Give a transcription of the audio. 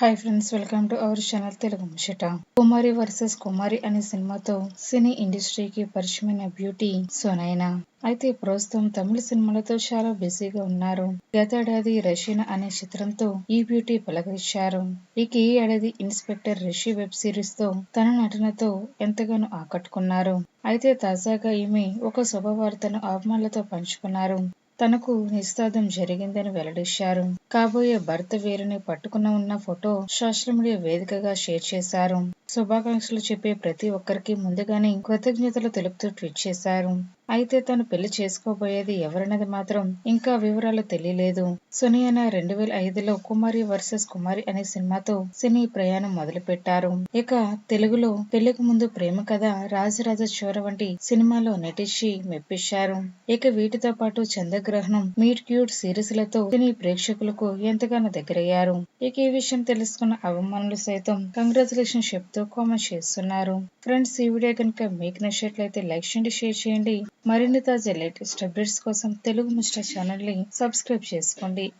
Hi friends welcome to our channel Telugu ముషట Kumari versus Kumari అనే సినిమాతో సినీ ఇండస్ట్రీకి పరిచయమైన బ్యూటీ సోనైనా. అయితే ప్రస్తుతం తమిళ సినిమాలతో చాలా బిజీగా ఉన్నారు. గతేడాది రషీనా అనే చిత్రంతో ఈ బ్యూటీ పలకరించారు. ఇక ఈ ఏడాది ఇన్స్పెక్టర్ రిషి వెబ్ సిరీస్తో తన నటనతో ఎంతగానో ఆకట్టుకున్నారు. అయితే తాజాగా ఈమె ఒక శుభవార్తను అభిమానులతో పంచుకున్నారు. తనకు నిశ్చితార్థం జరిగిందని వెల్లడించారు కాబోయే భర్త వీరిని పట్టుకున్న ఉన్న ఫోటో సోషల్ మీడియా వేదికగా షేర్ చేశారు. శుభాకాంక్షలు చెప్పే ప్రతి ఒక్కరికి ముందుగానే కృతజ్ఞతలు తెలుపుతూ ట్వీట్ చేశారు. అయితే తను పెళ్ళి చేసుకోబోయేది ఎవరన్నది మాత్రం ఇంకా వివరాలు తెలియలేదు. సునియానా రెండు వేల ఐదులో కుమారి వర్సెస్ కుమారి అనే సినిమాతో సినీ ప్రయాణం మొదలుపెట్టారు. ఇక తెలుగులో పెళ్ళికి ముందు ప్రేమ కథ రాజరాజ చోర వంటి సినిమాలో నటించి మెప్పించారు. ఇక వీటితో పాటు చంద్రగ్రహణం మీట్ క్యూట్ సిరీస్లతో సినీ ప్రేక్షకులకు ఎంతగానో దగ్గరయ్యారు. ఇక ఈ విషయం తెలుసుకున్న అవమానులు సైతం కంగ్రాచులేషన్ చెప్తూ కామెంట్ చేస్తున్నారు. ఫ్రెండ్స్ ఈ వీడియో కనుక మీకు నచ్చినట్లయితే లైక్ చేయండి షేర్ చేయండి. మరిన్ని తాజా లేటెస్ట్ అప్డేట్స్ కోసం తెలుగు మిస్టర్ ఛానల్ని సబ్స్క్రైబ్ చేసుకోండి.